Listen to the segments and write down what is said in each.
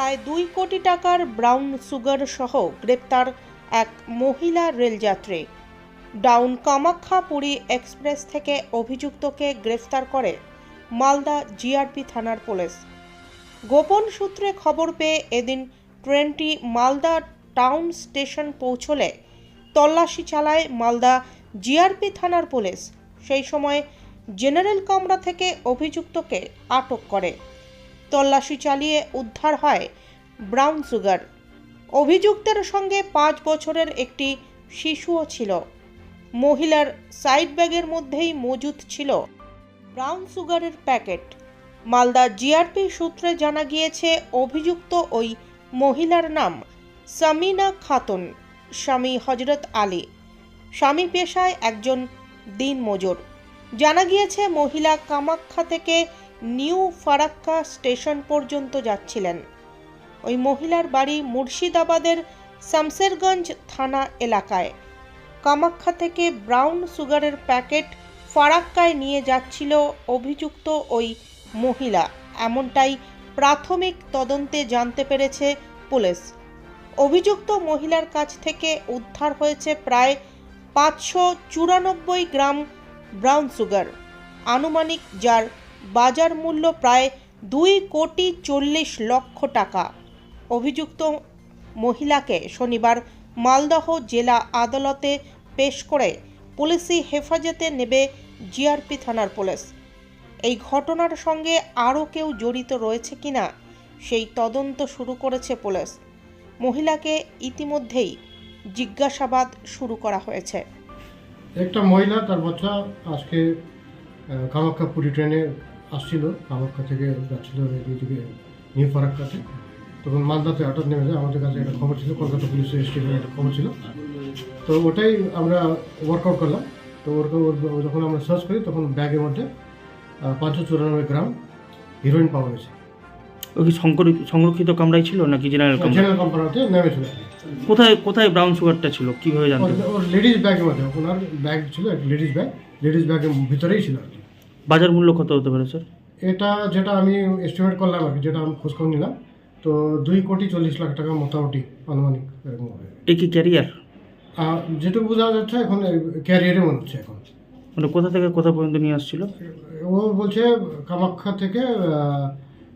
প্রায় দুই কোটি টাকার ব্রাউন সুগার সহ গ্রেপ্তার এক মহিলা রেলযাত্রী। ডাউন কামাখ্যা পুরী এক্সপ্রেস থেকে অভিযুক্তকে গ্রেফতার করে মালদা জিআরপি থানার পুলিশ। গোপন সূত্রে খবর পেয়ে এদিন ট্রেনটি মালদা টাউন স্টেশন পৌঁছলে তল্লাশি চালায় মালদা জিআরপি থানার পুলিশ। সেই সময় জেনারেল কামরা থেকে অভিযুক্তকে আটক করে। তল্লাশি চালিয়ে উদ্ধার হয় ব্রাউন সুগার। অভিযুক্তের সঙ্গে পাঁচ বছরের একটি শিশুও ছিল। মহিলার সাইড ব্যাগের মধ্যেই মজুদ ছিল ব্রাউন সুগারের প্যাকেট। মালদা জিআরপি সূত্রে জানা গিয়েছে, অভিযুক্ত ওই মহিলার নাম সামিনা খাতুন, স্বামী হজরত আলী। স্বামী পেশায় একজন দিনমজুর। জানা গিয়েছে, মহিলা কামাখ্যা থেকে নিউ ফারাক্কা স্টেশন পর্যন্ত যাচ্ছিলেন। ওই মহিলার বাড়ি মুর্শিদাবাদের শামসেরগঞ্জ থানা এলাকায়। কামাখ্যা থেকে ব্রাউন সুগারের প্যাকেট ফারাক্কায় নিয়ে যাচ্ছিল অভিযুক্ত ওই মহিলা। এমনটাই প্রাথমিক তদন্তে জানতে পেরেছে পুলিশ। অভিযুক্ত মহিলার কাছ থেকে উদ্ধার হয়েছে প্রায় পাঁচশো চুরানব্বই গ্রাম ব্রাউন সুগার, আনুমানিক যার বাজার মূল্য প্রায় দুই কোটি চল্লিশ লক্ষ টাকা। অভিযুক্ত মহিলাকে শনিবার মালদহ জেলা আদালতে পেশ করে পুলিশি হেফাজতে নেবে জিআরপি থানার পুলিশ। এই ঘটনার সঙ্গে আরও কেউ জড়িত রয়েছে কিনা, সেই তদন্ত শুরু করেছে পুলিশ। মহিলাকে ইতিমধ্যেই জিজ্ঞাসাবাদ শুরু করা হয়েছে। একটা মহিলা, তার বাচ্চা আজকে কামাখ্যা পুরী ট্রেনে আসছিল কামাখ্যা থেকে যাচ্ছিল এদিকে নিউ ফারাক্কাতে। তখন মালদাতে হঠাৎ নেমে যায় আমাদের কাছে একটা খবর ছিল কলকাতা পুলিশ স্টেশনে একটা খবর ছিল। তো ওটাই আমরা ওয়ার্কআউট করলাম। তো ওয়ার্কআউট যখন আমরা সার্চ করি তখন ব্যাগের মধ্যে পাঁচশো চুরানব্বই গ্রাম হিরোইন পাওয়া গেছে। ও কি সংকরি- সংরক্ষিত কামরাই ছিল নাকি জেনারেল কামরা জেনারেল কোম্পানিতে নেমেছিল কোথায় কোথায় ব্রাউন সুগারটা ছিল? কীভাবে জানতে ওর- লেডিস ব্যাগের মধ্যে ওনার ব্যাগ ছিল একটা লেডিস ব্যাগ লেডিস ব্যাগের ভিতরেই ছিল। আর কি বাজার মূল্য কত হতে পারে স্যার এটা যেটা আমি এস্টিমেট করলাম আর কি যেটা আমি খোঁজখবর নিলাম তো দুই কোটি চল্লিশ লাখ টাকা মোটামুটি আনুমানিক এরকম হবে। এ কি ক্যারিয়ার যেটুকু বোঝা যাচ্ছে এখন ক্যারিয়ারে মনে হচ্ছে এখন। মানে কোথা থেকে কোথা পর্যন্ত নিয়ে আসছিল? ও বলছে কামাখ্যা থেকে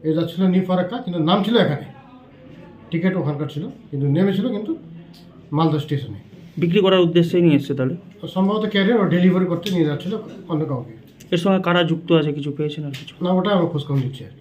এ যাচ্ছিল নিউ ফারাক্কা কিন্তু নাম ছিল এখানে। টিকিট ওখানকার ছিল কিন্তু নেমেছিল কিন্তু মালদা স্টেশনে। বিক্রি করার উদ্দেশ্যেই নিয়ে এসছে তাহলে? সম্ভবত ক্যারিয়ার ও ডেলিভারি করতে নিয়ে যাচ্ছিল অন্য কাউকে। এর সঙ্গে কারা যুক্ত আছে কিছু পেয়েছেন আর কিছু? না, ওটা আমি খোঁজখবর নিচ্ছি আর